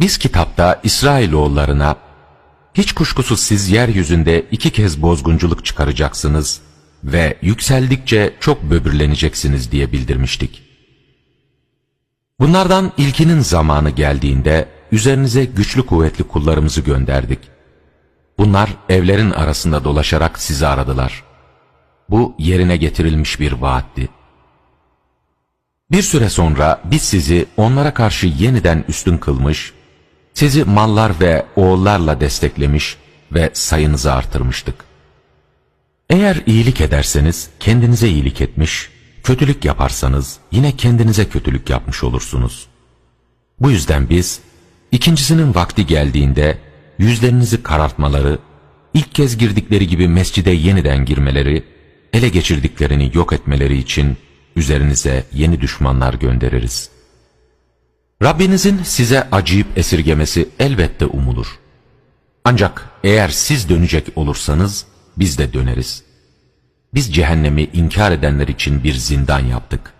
Biz kitapta İsrailoğullarına hiç kuşkusuz siz yeryüzünde iki kez bozgunculuk çıkaracaksınız ve yükseldikçe çok böbürleneceksiniz diye bildirmiştik. Bunlardan ilkinin zamanı geldiğinde üzerinize güçlü kuvvetli kullarımızı gönderdik. Bunlar evlerin arasında dolaşarak sizi aradılar. Bu yerine getirilmiş bir vaatti. Bir süre sonra biz sizi onlara karşı yeniden üstün kılmış, sizi mallar ve oğullarla desteklemiş ve sayınızı artırmıştık. Eğer iyilik ederseniz kendinize iyilik etmiş, kötülük yaparsanız yine kendinize kötülük yapmış olursunuz. Bu yüzden biz ikincisinin vakti geldiğinde yüzlerinizi karartmaları, ilk kez girdikleri gibi mescide yeniden girmeleri, ele geçirdiklerini yok etmeleri için üzerinize yeni düşmanlar göndeririz. Rabbinizin size acıyıp esirgemesi elbette umulur. Ancak eğer siz dönecek olursanız biz de döneriz. Biz cehennemi inkar edenler için bir zindan yaptık.